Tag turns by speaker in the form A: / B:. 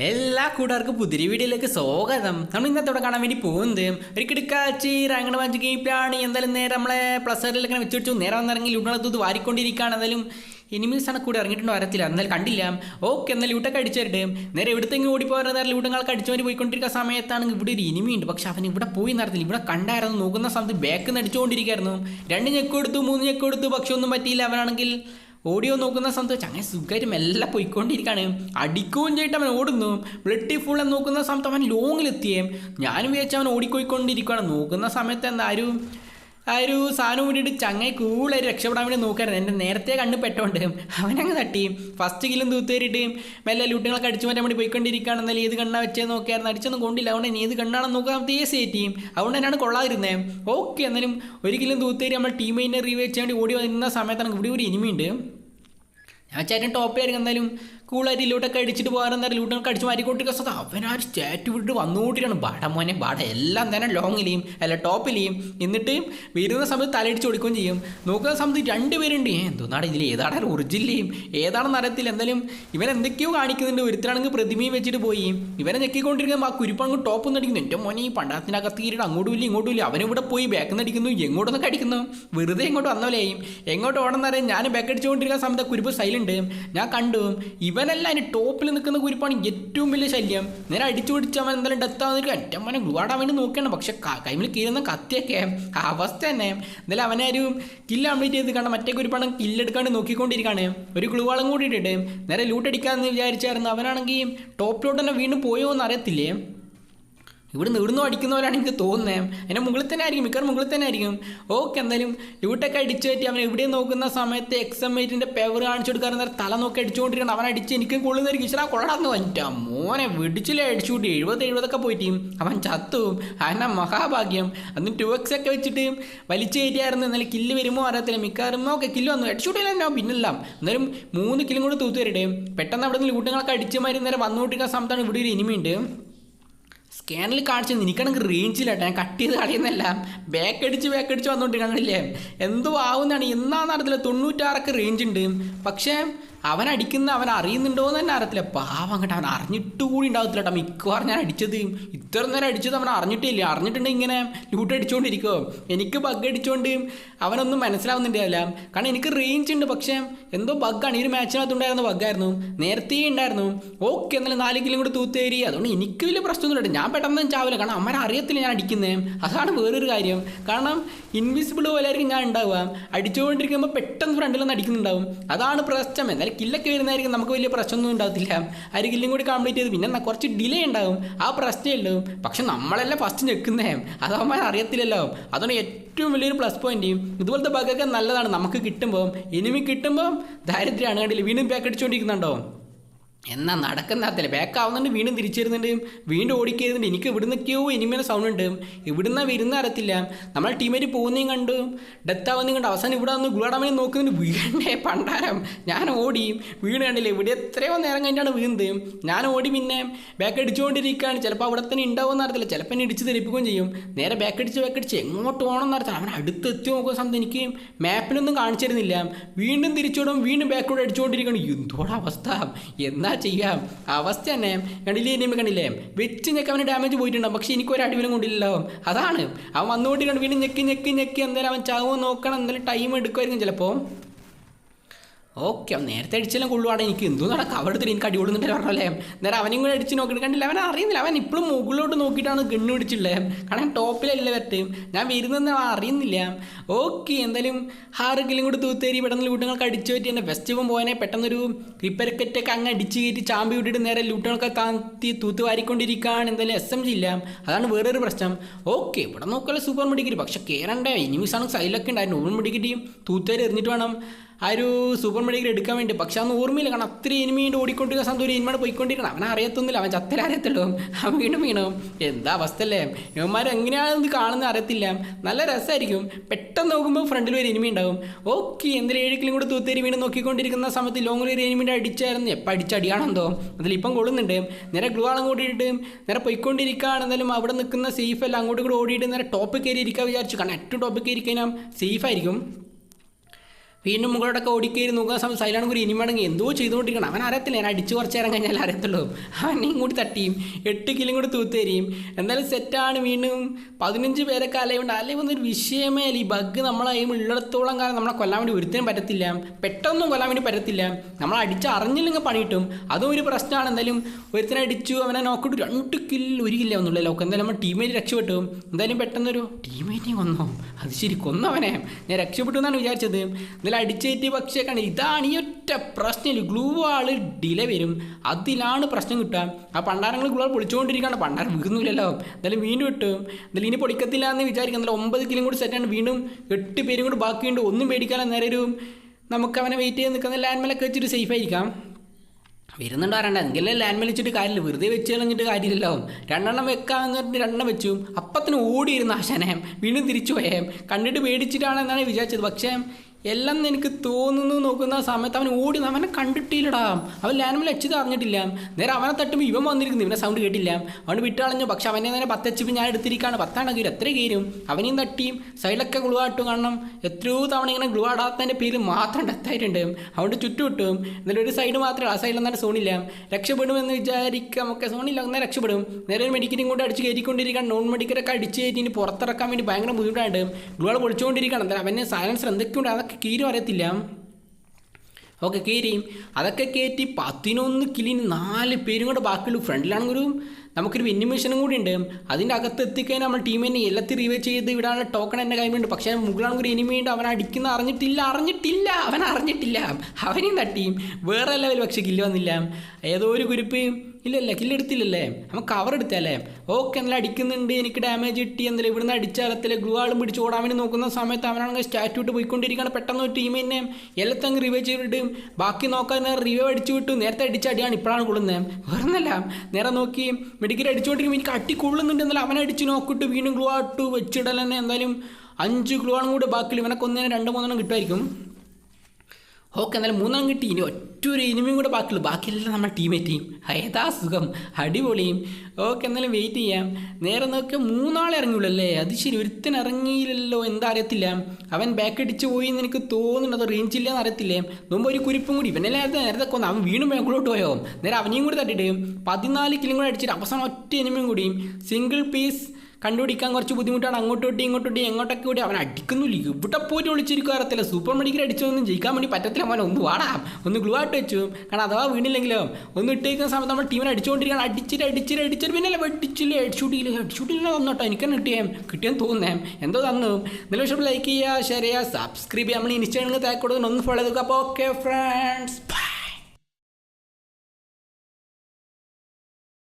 A: എല്ലാ കൂട്ടുകാർക്കും പുതിരി വീഡിയോയിലേക്ക് സ്വാഗതം. നമ്മൾ ഇന്നത്തോടെ കാണാൻ വേണ്ടി പോകുന്നത് ഒരു കിടക്കാച്ചി റാങ്കഡ് മാച്ച് ഗെയിമിലാണ് എന്തായാലും നേരെ നമ്മളെ പ്ലസ് ഇങ്ങനെ വെച്ച് നേരെ വന്നിറങ്ങി ലൂട്ടിനകത്ത് വാരിക്കൊണ്ടിരിക്കുകയാണ്. എന്തായാലും എനിമീസ് ആണ് കൂടെ ഇറങ്ങിയിട്ടുണ്ടോ അറിയത്തില്ല. എന്നാൽ കണ്ടില്ല. ഓക്കെ എന്നാൽ ലൂട്ടൊക്കെ അടിച്ചിട്ട് നേരെ ഇവിടുത്തെങ്കിൽ ഓടി പോകാൻ നേരെ ലൂട്ടങ്ങൾക്ക് അടിച്ചുകൊണ്ട് പോയിക്കൊണ്ടിരിക്കുന്ന സമയത്താണ് ഇവിടെ ഒരു ഇനിമി ഉണ്ട്. പക്ഷെ അവൻ ഇവിടെ പോയി നടത്തില്ല ഇവിടെ കണ്ടായിരുന്നു നോക്കുന്ന സമയത്ത് ബാക്ക് നിന്ന് അടിച്ചുകൊണ്ടിരിക്കുകയായിരുന്നു. രണ്ട് ഞെക്ക് കൊടുത്തു മൂന്ന് ഞെക്ക് കൊടുത്തു. പക്ഷെ ഒന്നും പറ്റിയില്ല. അവനാണെങ്കിൽ ഓഡിയോ നോക്കുന്ന സമയത്ത് അങ്ങനെ സുഖമായിട്ട് മെല്ലെ പോയിക്കൊണ്ടിരിക്കുകയാണ് അടിക്കുകയും ചെയ്തിട്ട് അവൻ ഓടുന്നു. ബ്ലഡ് ഫുൾ എന്ന് നോക്കുന്ന സമയത്ത് അവൻ ലോങ്ങിലെത്തിയേ ഞാനും വിചാരിച്ചു അവൻ ഓടിക്കോയിക്കൊണ്ടിരിക്കുകയാണ് നോക്കുന്ന സമയത്ത് എന്താ ഒരു ആ ഒരു സാധനം കൂടിയിട്ട് ചങ്ങായി കൂളായി രക്ഷപ്പെടാൻ വേണ്ടി നോക്കായിരുന്നു. എന്റെ നേരത്തെ കണ്ണ് പെട്ടോണ്ട് അവനങ്ങ് തട്ടി. ഫസ്റ്റ് കില്ലും തൂത്തേറിയിട്ട് മെല്ലെ ലൂട്ടുകളൊക്കെ അടിച്ചു മാറ്റാൻ വേണ്ടി പോയിക്കൊണ്ടിരിക്കുകയാണ്. എന്നാലും ഏത് കണ്ണാ വെച്ചേ നോക്കിയായിരുന്നു. അടിച്ചൊന്നും കൊണ്ടില്ല. അതുകൊണ്ട് ഇനി ഏത് കണ്ണാണെന്ന് നോക്കാൻ തേസ് സേറ്റി അതുകൊണ്ട് തന്നെയാണ് കൊള്ളാതിരുന്നത് ഓക്കെ എന്നാലും ഒരിക്കലും തൂത്തേരി നമ്മൾ ടീമിനെ റീവേച്ച് വേണ്ടി ഓടി വന്ന സമയത്താണ് ഇവിടെ ഒരു ഇനിമിയുണ്ട് ഞാൻ ചേട്ടൻ ടോപ്പിലായിരിക്കും എന്തായാലും. കൂളായിട്ട് ലൂട്ടൊക്കെ അടിച്ചിട്ട് പോകാൻ എന്തായാലും ലൂട്ടൊക്കെ അടിച്ച് മാറ്റിക്കൊണ്ടിരിക്കുക. സത്യം അവൻ ആ സ്റ്റാറ്റ് വിട്ട് വന്നുകൊണ്ടിരിക്കുകയാണ് ബാട മോനെ ബാട എല്ലാം തന്നെ ലോങ്ങിലെയും അല്ല ടോപ്പിലെയും എന്നിട്ട് വരുന്ന സമയത്ത് തലയിടിച്ച് കൊടുക്കുകയും ചെയ്യും. നോക്കുന്ന സമയത്ത് രണ്ടുപേരുണ്ട് ഏ എന്തോന്നാണ് ഇതിൽ ഏതാണ് ഒറിജിനലെയും ഏതാണെന്ന് അറിയത്തില്ല. എന്തായാലും ഇവൻ എന്തൊക്കെയോ കാണിക്കുന്നുണ്ട്. ഒരുത്തരാണെങ്കിൽ പ്രതിമയും വെച്ചിട്ട് പോയി. ഇവനെ ഞെക്കിക്കൊണ്ടിരിക്കുമ്പോൾ ആ കുരിപ്പങ്ങ് ടോപ്പ് അടിക്കുന്നു. എന്റെ മോനെ ഈ പണ്ടാത്തിനകത്ത് കീരിട്ട് അങ്ങോട്ടും ഇല്ല ഇങ്ങോട്ടും ഇല്ല. അവനിവിടെ പോയി ബാക്ക് നിന്ന് അടിക്കുന്നു. എങ്ങോട്ടൊന്നൊക്കെ അടിക്കുന്നു. വെറുതെ ഇങ്ങോട്ട് വന്നോലെയും എങ്ങോട്ട് ഓടുന്നറിയാം ഞാൻ ബാക്ക് അടിച്ചുകൊണ്ടിരിക്കുന്ന സമയത്ത് കുരുപ്പ് സൈലന്റ് ഞാൻ കണ്ടു. ഇവനല്ല അതിന് ടോപ്പിൽ നിൽക്കുന്ന കുരിപ്പാണ് ഏറ്റവും വലിയ ശല്യം. നേരെ അടിച്ചു പിടിച്ച് അവൻ എന്തായാലും ഡെത്ത് ആവുന്നൊരു എന്റെ മോനെ ഗ്ലൂ ആടാൻ വേണ്ടി നോക്കുകയാണ് പക്ഷെ കൈമിൽ കീറുന്ന കത്തിയൊക്കെ അവസ്ഥ തന്നെ. എന്തായാലും അവനെ ഒരു കില്ല് കംപ്ലീറ്റ് ചെയ്ത് കണ്ട മറ്റേ കുരിപ്പാണ് കില്ലെടുക്കാണ്ട് നോക്കിക്കൊണ്ടിരിക്കുകയാണ് ഒരു ഗ്ലൂവാളും കൂടി ഇട്ടിട്ട് നേരെ ലൂട്ട് അടിക്കാമെന്ന് വിചാരിച്ചായിരുന്നു. അവനാണെങ്കിൽ ടോപ്പിലോട്ട് തന്നെ വീണ്ടും പോയോ എന്ന് അറിയത്തില്ലേ? ഇവിടുന്ന് ഇവിടുന്ന് അടിക്കുന്നവരാണ് എനിക്ക് തോന്നുന്നത് അതിന്റെ മുകളിൽ തന്നെ ആയിരിക്കും മിക്കവാറും മുകളിൽ തന്നെ ആയിരിക്കും. ഓക്കെ എന്തായാലും ലൂട്ടൊക്കെ അടിച്ചു പറ്റി. അവൻ ഇവിടെ നോക്കുന്ന സമയത്ത് എക്സമേറ്റിന്റെ പേവർ കാണിച്ചു കൊടുക്കാൻ തല നോക്കി അടിച്ചുകൊണ്ടിരിക്കണം അവൻ അടിച്ച് എനിക്കും കൊള്ളുന്നതായിരിക്കും. ഈശ്വരാ കൊള്ളാന്ന് വന്നിട്ടാ മോനെ വെടിച്ചില്ലേ അടിച്ചു കൂട്ടി. എഴുപത് എഴുപതൊക്കെ പോയിട്ട് അവൻ ചത്തു. അവന്റെ മഹാഭാഗ്യം. അന്ന് ടു എക്സ് ഒക്കെ വെച്ചിട്ട് വലിച്ചു കയറ്റിയായിരുന്നു. എന്നാലും കില്ല് വരുമോ അറിയത്തില്ല. മിക്കവാറും ഓക്കെ കില്ല് വന്നു. അടിച്ചുകൂട്ടില്ല പിന്നെല്ലാം. എന്നാലും മൂന്ന് കില്ലും കൂടെ തൂത്തു വരട്ടെ പെട്ടെന്ന് അവിടെ നിന്ന് ലൂട്ടങ്ങളൊക്കെ അടിച്ചു മാറി നേരെ വന്നുകൊണ്ടിരിക്കുന്ന സമയത്താണ് ഇവിടെ ഒരു ഇനിമയുണ്ട് സ്കാനിൽ കാണിച്ചു എനിക്കാണെങ്കിൽ റേഞ്ചിലാട്ടെ ഞാൻ കട്ട് ചെയ്ത് കളയുന്നല്ല ബാക്ക് അടിച്ച് ബാക്ക് അടിച്ച് വന്നോണ്ട് കണ്ടില്ലേ എന്തോ ആവുന്നതാണ് എന്നാ അറിയത്തില്ല. തൊണ്ണൂറ്റാറൊക്കെ റേഞ്ച് ഉണ്ട്. പക്ഷേ അവൻ അടിക്കുന്ന അവൻ അറിയുന്നുണ്ടോ എന്ന് തന്നെ അറിയത്തില്ല. പാവം കേട്ടോ അവൻ അറിഞ്ഞിട്ട് കൂടി ഉണ്ടാവത്തില്ല കേട്ടോ. മിക്കവാറും ഞാൻ അടിച്ചത്. ഇത്ര നേരം അടിച്ചത് അവൻ അറിഞ്ഞിട്ടില്ല. അറിഞ്ഞിട്ടുണ്ടെങ്കിൽ ഇങ്ങനെ ലൂട്ട് അടിച്ചുകൊണ്ടിരിക്കുമോ എനിക്ക് ബഗ് അടിച്ചുകൊണ്ട് അവനൊന്നും മനസ്സിലാവുന്നുണ്ടാവില്ല. കാരണം എനിക്ക് റേഞ്ച് ഉണ്ട്. പക്ഷേ എന്തോ ബഗ്ഗാണ് ഈ ഒരു മാച്ചിനകത്ത് ഉണ്ടായിരുന്ന ബഗ്ഗായിരുന്നു നേരത്തെ ഉണ്ടായിരുന്നു. ഓക്കെ എന്നാലും നാല് കിലും കൂടി തൂത്തേരി. അതുകൊണ്ട് എനിക്ക് വലിയ പ്രശ്നമൊന്നുമില്ല ഞാൻ പെട്ടെന്ന് ചാവില്ല. കാരണം അമ്മ അറിയത്തില്ല ഞാൻ അടിക്കുന്നത് അതാണ് വേറൊരു കാര്യം. കാരണം ഇൻവിസിബിൾ പോലെ ആയിരിക്കും ഞാൻ ഉണ്ടാവുക. അടിച്ചുകൊണ്ടിരിക്കുമ്പോൾ പെട്ടെന്ന് ഫ്രണ്ടിൽ നിന്ന് അടിക്കുന്നുണ്ടാവും. അതാണ് പ്രശ്നം. എന്നാലും കില്ലൊക്കെ വരുന്നതായിരിക്കും. നമുക്ക് വലിയ പ്രശ്നമൊന്നും ഉണ്ടാകത്തില്ല ആ ഒരു കില്ലും കൂടി കംപ്ലീറ്റ് ചെയ്ത് പിന്നെ കുറച്ച് ഡിലേ ഉണ്ടാകും. ആ പ്രശ്നമേ ഉള്ളൂ. പക്ഷെ നമ്മളെല്ലാം ഫസ്റ്റ് ഞെക്കുന്നേ. അതാകുമ്പോൾ അറിയത്തില്ലല്ലോ. അതുകൊണ്ട് ഏറ്റവും വലിയൊരു പ്ലസ് പോയിന്റ് ഇതുപോലത്തെ ബഗ്ഗൊക്കെ നല്ലതാണ്. നമുക്ക് കിട്ടുമ്പോൾ ഇനിമി കിട്ടുമ്പോൾ ദാരിദ്ര്യമാണ് കണ്ടില്ല വീണ്ടും ബാക്ക് അടിച്ചുകൊണ്ടിരിക്കുന്നുണ്ടോ എന്നാ നടക്കുന്നാത്തില്ല ബാക്ക് ആവുന്നുണ്ട് വീണ്ടും തിരിച്ചു വരുന്നുണ്ട് വീണ്ടും ഓടിക്കരുന്നുണ്ട് എനിക്ക് ഇവിടുന്നൊക്കെയോ ഇനിമേലെ സൗണ്ട് ഉണ്ട്. ഇവിടുന്ന് വരുന്ന അറിയത്തില്ല. നമ്മളെ ടീമേറ്റ് പോകുന്നതും കണ്ടു. ഡെത്ത് ആവുന്നതും കണ്ടു. അവസാനം ഇവിടെ വന്ന് ഗുളാടാമനെ നോക്കുന്നുണ്ട് വീണ്ടേ പണ്ടാരം. ഞാൻ ഓടി. വീണ് കണ്ടില്ലേ? ഇവിടെ എത്രയോ നേരം കഴിഞ്ഞാണ് വീണ്ത്. ഞാൻ ഓടി പിന്നെ ബാക്ക് അടിച്ചുകൊണ്ടിരിക്കുകയാണ്. ചിലപ്പോൾ അവിടെ തന്നെ ഉണ്ടാവുമെന്ന് അറിയത്തില്ല. ചിലപ്പോൾ എന്നെ ഇടിച്ച് തെറിപ്പിക്കുകയും ചെയ്യും. നേരെ ബാക്ക് അടിച്ച് ബാക്ക് അടിച്ച് എങ്ങോട്ട് പോകണമെന്ന് അറിയത്തില്ല. അവൻ അടുത്ത് എത്തി നോക്കുന്ന സമയത്ത് എനിക്ക് മാപ്പിലൊന്നും കാണിച്ചിരുന്നില്ല. വീണ്ടും തിരിച്ചോടും. വീണ്ടും ബാക്കോട് അടിച്ചുകൊണ്ടിരിക്കണം എന്തോടെ അവസ്ഥ? എന്നാ ചെയ്യാം. അവസ്ഥ തന്നെ. കണ്ടില്ലേ? ഇനിയും കണ്ടില്ലേ? വെച്ച് ഞെക്ക് അവന് ഡാമേജ് പോയിട്ടുണ്ടാവും. പക്ഷേ എനിക്ക് ഒരു അടിവിലും കൊണ്ടില്ലല്ലോ. അതാണ്. അവൻ വന്നുകൊണ്ടിരിക്കണം വീണ്ടും ഞെക്കി ഞെക്കി ഞെക്കി. എന്തായാലും അവൻ ചാവും നോക്കണം. എന്തായാലും ടൈം എടുക്കുമായിരിക്കും ചിലപ്പോൾ. ഓക്കെ നേരത്തെ അടിച്ചാലും കൊള്ളുവാടെ. എനിക്ക് എന്തോ നടക്കാം? അവിടെ എടുത്തിട്ട് എനിക്ക് അടിപൊളിന്നിട്ട് പറഞ്ഞല്ലേ നേരെ അവനും കൂടെ അടിച്ച് നോക്കിയിട്ട് കണ്ടില്ല? അവൻ അറിയുന്നില്ല. അവൻ ഇപ്പോഴും മുകളിലോട്ട് നോക്കിയിട്ടാണ് ഗണ്ണ് പിടിച്ചിട്ടുള്ളത് കാരണം ടോപ്പിലല്ല വരട്ടെ ഞാൻ വരുന്നെന്ന് അവൻ അറിയുന്നില്ല. ഓക്കെ എന്തായാലും ആറെങ്കിലും കൂടി തൂത്തേരി പെട്ടെന്ന് ലൂട്ടങ്ങൾക്ക് അടിച്ചു പറ്റി എന്റെ ഫെസ്റ്റിവം പോയനെ പെട്ടെന്നൊരു റിപ്പരക്കറ്റൊക്കെ അങ്ങ് അടിച്ച് കയറ്റി ചാമ്പി വിട്ടിട്ട് നേരെ ലൂട്ടങ്ങൾക്ക് കാത്തി തൂത്ത് വാരിക്കൊണ്ടിരിക്കുകയാണ് എന്തായാലും എസ് എം ജി ഇല്ല. അതാണ് വേറൊരു പ്രശ്നം. ഓക്കെ ഇവിടെ നോക്കാനുള്ള സൂപ്പർ മെഡിക്കറ്റ് പക്ഷെ കയറണ്ടേ ഇനിമീസാണ് സൈലൊക്കെ ഉണ്ടായിരുന്നു. ഓൺ മെഡിക്കറ്റ് തൂത്തേരി എറിഞ്ഞിട്ട് വേണം. ആ ഒരു സൂപ്പർ മെഡിക്കൽ എടുക്കാൻ വേണ്ടി. പക്ഷെ അന്ന് ഓർമ്മയില്ല. കാരണം അത്ര എനിമീണ്ട് ഓടിക്കൊണ്ടിരിക്കുന്ന സമയത്ത് ഒരു ഇനിമയുടെ പോയിക്കൊണ്ടിരിക്കണം അവൻ അറിയത്തൊന്നുമില്ല. അവൻ ചത്തലറിയത്തുള്ളൂ അവൻ വീണ്ടും വീണും. എന്താ അവസ്ഥ അല്ലേ ഇവന്മാർ എങ്ങനെയാണെന്ന് കാണുന്ന അറിയത്തില്ല. നല്ല രസമായിരിക്കും. പെട്ടെന്ന് നോക്കുമ്പോൾ ഫ്രണ്ടിൽ ഒരു ഇനിമി ഉണ്ടാവും. ഓക്കെ എന്തെങ്കിലും ഏഴിക്കലും കൂടെ തൂത്തേരി വീണ് നോക്കിക്കൊണ്ടിരിക്കുന്ന സമയത്ത് ലോങ്ങിൽ ഒരു ഇനിമിന്റെ അടിച്ചായിരുന്നു. എപ്പോൾ അടിച്ചടിയാണെന്തോ അതിലിപ്പം കൊള്ളുന്നുണ്ട്. നേരെ ഗ്ലൂ ആളും കൂടിയിട്ട് നേരെ പോയിക്കൊണ്ടിരിക്കുകയാണ്. എന്നാലും അവിടെ നിൽക്കുന്ന സേഫ് അല്ല അങ്ങോട്ടും കൂടെ ഓടിയിട്ട് നേരെ ടോപ്പ് കയറി ഇരിക്കാൻ വിചാരിച്ചു. കാരണം ഏറ്റവും ടോപ്പ് കയറി കഴിഞ്ഞാൽ സേഫ് ആയിരിക്കും. വീണ്ടും മുകളോടൊക്കെ ഓടിക്കയറി നോക്കുന്ന സമയം ഇനി ഇനിമടങ്ങി എന്തോ ചെയ്തുകൊണ്ടിരിക്കണം. അവൻ അറിയത്തില്ല ഞാൻ അടിച്ചു കുറച്ച് നേരം കഴിഞ്ഞാൽ അറിയത്തുള്ളൂ അവനെയും കൂടി തട്ടിയും എട്ട് കിലും കൂടി തൂത്തേരിയും. എന്തായാലും സെറ്റാണ് വീണ്ടും. പതിനഞ്ച് പേരൊക്കെ അലയുണ്ട് അല്ലെങ്കിൽ ഒന്നൊരു വിഷയമേ അല്ല? ഈ ബഗ് നമ്മളെ ഈ ഉള്ളിടത്തോളം കാലം നമ്മളെ കൊല്ലാൻ വേണ്ടി ഒരുത്തിനും പറ്റത്തില്ല. പെട്ടെന്നും കൊല്ലാൻ വേണ്ടി പറ്റത്തില്ല. നമ്മൾ അടിച്ച് അറിഞ്ഞില്ലെങ്കിൽ പണി കിട്ടും അതും ഒരു പ്രശ്നമാണ്. എന്തായാലും ഒരുത്തിനെ അടിച്ചു അവനെ നോക്കിട്ട് രണ്ട് കില്ല് ഒരു കില്ല ഒന്നുമില്ല. ലോക്ക് എന്തായാലും നമ്മൾ ടീമേറ്റ് രക്ഷപ്പെട്ടു. എന്തായാലും പെട്ടെന്നൊരു ടീമേറ്റിനെ കൊന്നോ അത് ശരി കൊന്നവനെ. ഞാൻ രക്ഷപ്പെട്ടു എന്നാണ് വിചാരിച്ചത്. അടിച്ചേറ്റി പക്ഷേ കണ്ട് ഇതാണ് ഈ ഒറ്റ പ്രശ്നം. ഗ്ലൂ ആൾ ഡിലേ വരും. അതിലാണ് പ്രശ്നം കിട്ടുക. ആ പണ്ടാരങ്ങൾ ഗ്ലൂ ആൾ പൊളിച്ചുകൊണ്ടിരിക്കുകയാണ്. പണ്ടാരം വീഴുന്നില്ലല്ലോ. എന്തായാലും വീണ്ടും കിട്ടും എന്തായാലും ഇനി പൊളിക്കത്തില്ല എന്ന് വിചാരിക്കും എന്തായാലും ഒമ്പത് കിലും കൂടി സെറ്റാണ് വീണ്ടും എട്ട് പേരും കൂടി ബാക്കിയുണ്ട്. ഒന്നും മേടിക്കാൻ നേരെ ഒരു നമുക്ക് അവനെ വെയിറ്റ് ചെയ്ത് നിൽക്കുന്ന ലാൻഡ്മേലൊക്കെ വെച്ചിട്ട് സേഫ് ആയിരിക്കാം. വരുന്നുണ്ട് ആരണ്ട എന്തെങ്കിലും ലാൻഡ് വെച്ചിട്ട് കാര്യമില്ല. വെറുതെ വെച്ച് കളഞ്ഞിട്ട് കാര്യമില്ലല്ലോ. രണ്ടെണ്ണം വെക്കാമെന്ന് പറഞ്ഞിട്ട് രണ്ടെണ്ണം വെച്ചു. അപ്പത്തിന് ഓടിയിരുന്ന ആശനയം വീണ്ടും തിരിച്ചു പോയേം. കണ്ടിട്ട് പേടിച്ചിട്ടാണെന്നാണ് വിചാരിച്ചത്. പക്ഷേ എല്ലാം എനിക്ക് തോന്നുന്നു നോക്കുന്ന സമയത്ത് അവൻ ഓടി അവനെ കണ്ടിട്ടില്ലടാ. അവൻ ലാൻഡ്മേൽ വെച്ചത് അറിഞ്ഞിട്ടില്ല നേരെ അവനെ തട്ടുമ്പോൾ ഇവൻ വന്നിരിക്കുന്നു. ഇവനെ സൗണ്ട് കേട്ടില്ല. അവൻ വിട്ടളഞ്ഞു. പക്ഷെ അവനെ നേരെ പത്തച്ചിപ്പ് ഞാൻ എടുത്തിരിക്കുകയാണ് പത്താണെങ്കിൽ എത്ര കീരും അവനെയും തട്ടിയും സൈഡിലൊക്കെ ഗ്ലൂ ആട്ടും കാരണം എത്രയോ തവണ ഇങ്ങനെ ഗ്ലൂ ആടാത്തതിന്റെ പേര് മാത്രം ഡെത്തായിട്ടുണ്ട് അവന്റെ ചുറ്റും ഇട്ടും എന്നിട്ട് ഒരു സൈഡ് മാത്രമേ ആ സൈഡിൽ തന്നെ സോണില്ല രക്ഷപ്പെടുമെന്ന് വിചാരിക്കാം. ഒക്കെ സോണില്ല അങ്ങനെ രക്ഷപ്പെടും. നേരെ ഒരു മെഡിക്കലും കൊണ്ട് അടിച്ച് കയറ്റിക്കൊണ്ടിരിക്കുകയാണ്. നോൺ മെഡിക്കലൊക്കെ അടിച്ച് കയറ്റി ഇനി പുറത്തിറക്കാൻ വേണ്ടി ഭയങ്കര ബുദ്ധിമുട്ടായിട്ട് ഗ്ലൂകൾ പൊളിച്ചുകൊണ്ടിരിക്കണം പൊളിച്ചുകൊണ്ടിരിക്കുകയാണ് അവനെ സൈലൻസർ എന്തൊക്കെയുണ്ട്? അതൊക്കെ കീരും അറിയത്തില്ല ഓക്കെ കയറിയും അതൊക്കെ കയറ്റി പതിനൊന്ന് കിലിന് നാല് പേരും കൂടെ ബാക്കിയുള്ളൂ. ഫ്രണ്ടിലാണെങ്കിലും നമുക്കൊരു വെന്നി മിഷനും കൂടി ഉണ്ട്. അതിന്റെ അകത്ത് എത്തിക്കഴിഞ്ഞാൽ നമ്മൾ ടീമിനെ എല്ലാത്തി റിവേ ചെയ്ത് ഇവിടാനുള്ള ടോക്കൺ എന്റെ കൈമുണ്ട് പക്ഷേ മുകളാണെങ്കിൽ ഒരു എനിമിയുണ്ട് അവൻ അടിക്കുന്ന അറിഞ്ഞിട്ടില്ല അറിഞ്ഞിട്ടില്ല അവൻ അറിഞ്ഞിട്ടില്ല. അവനെയും തട്ടിയും വേറെ ലെവൽ പക്ഷേ കില്ല് വന്നില്ല. ഏതോ ഒരു കുരിപ്പ് ഇല്ലല്ല? കില്ലെടുത്തില്ലല്ലേ അവൻ കവർ എടുത്തല്ലേ? ഓക്കെ എന്നാലും അടിക്കുന്നുണ്ട്? എനിക്ക് ഡാമേജ് കിട്ടി. എന്നല്ല ഇവിടുന്ന് അടിച്ചാലത്തിലെ ഗ്ലൂ ആളും പിടിച്ച് ഓടാൻ വേണ്ടി നോക്കുന്ന സമയത്ത് അവനാണെങ്കിൽ സ്റ്റാറ്റ്യൂട്ട് പോയിക്കൊണ്ടിരിക്കുകയാണ്. പെട്ടെന്ന് ഒരു ടീമിനെ എല്ലാത്തങ്ങ് റിവൈവ് ചെയ്തിട്ട് ബാക്കി നോക്കാൻ റിവൈവ് അടിച്ചു വിട്ടു. നേരത്തെ അടിച്ചടിയാണ് ഇപ്പോഴാണ് കൊള്ളുന്നത് വേറൊന്നല്ല. നേരെ നോക്കി മെഡിക്കൽ അടിച്ചുകൊണ്ടിരിക്കുമ്പോൾ എനിക്ക് അട്ടി കൊള്ളുന്നുണ്ട്. എന്നാലും അവനെ അടിച്ച് നോക്കിയിട്ട് വീണ്ടും ഗ്ലൂ ആട്ട് വെച്ചിടൽ തന്നെ എന്തായാലും അഞ്ച് ഗ്ലൂ ആണും കൂടെ ബാക്കിൽ ഇവനൊക്കെ ഒന്നിനെ രണ്ട് മൂന്നെണ്ണം കിട്ടുമായിരിക്കും. ഓക്കെ എന്നാലും മൂന്നെണ്ണം കിട്ടി. ഇനി ഒറ്റ ഒരു ഇനിമിയും കൂടെ ബാക്കിയുള്ളൂ. ബാക്കിയെല്ലാം നമ്മുടെ ടീമേറ്റെയും ഏതാ സുഖം? അടിപൊളിയും. ഓക്കെ എന്നാലും വെയിറ്റ് ചെയ്യാം. നേരെ നോക്കിയ മൂന്നാളെ ഇറങ്ങിയുള്ളൂ അല്ലേ? അത് ശരി ഒരുത്തൻ ഇറങ്ങിയില്ലല്ലോ എന്താ അറിയത്തില്ല അവൻ ബാക്ക് അടിച്ച് പോയി എന്ന് എനിക്ക് തോന്നുന്നു അത് റേഞ്ച് ഇല്ല എന്ന് അറിയത്തില്ലേ മുമ്പ് ഒരു കുരിപ്പും കൂടി. ഇവനെ നേരത്തെ നേരത്തെ കൊന്നു. അവൻ വീണ്ടും ബാക്കിലോട്ട് പോയോ? നേരെ അവനെയും കൂടി തട്ടിട്ട് പതിനാല് കിലും കൂടെ അടിച്ചിട്ട് അവസാനം ഒറ്റ എനിമിയും കൂടിയും സിംഗിൾ പീസ് കണ്ടുപിടിക്കാൻ കുറച്ച് ബുദ്ധിമുട്ടാണ്. അങ്ങോട്ടോട്ടി ഇങ്ങോട്ടോട്ടി എങ്ങോട്ടൊക്കെ കൂടി അവൻ അടിക്കുന്നില്ല ഇവിടെ പോയിട്ട് വിളിച്ചിരിക്കും അറിയത്തില്ല സൂപ്പർ മെഡിക്കൽ അടിച്ചൊന്നും ജയിക്കാൻ വേണ്ടി പറ്റത്തില്ല മോനെ. ഒന്ന് വാടാം. ഒന്ന് ഗ്ലൂ ആയിട്ട് വെച്ചു. കാരണം അഥവാ വീണില്ലെങ്കിലോ ഒന്ന് ഇട്ടേക്കുന്ന സമയത്ത് നമ്മൾ ടീമിനെ അടിച്ചുകൊണ്ടിരിക്കുകയാണ് അടിച്ചിട്ട് അടിച്ചിട്ട് അടിച്ചിട്ട് പിന്നെ വെട്ടിച്ചില്ല? ഹെഡ്ഷൂട്ടില്ല ഹെഡ്ഷൂട്ടില്ല തന്നോട്ടോ എനിക്ക് തന്നെ കിട്ടിയേ. കിട്ടിയെന്ന് തോന്നുന്നേ. എന്തോ തന്നു. നല്ല ലൈക്ക് ചെയ്യുക ഷെയർ ചെയ്യുക സബ്സ്ക്രൈബ് ചെയ്യുക. നമ്മൾ ഇൻസ്റ്റാഗ്രാമിൽ താക്കോട് ഒന്ന് ഫോളോ ചെയ്തു അപ്പോൾ ഓക്കെ ഫ്രണ്ട്സ്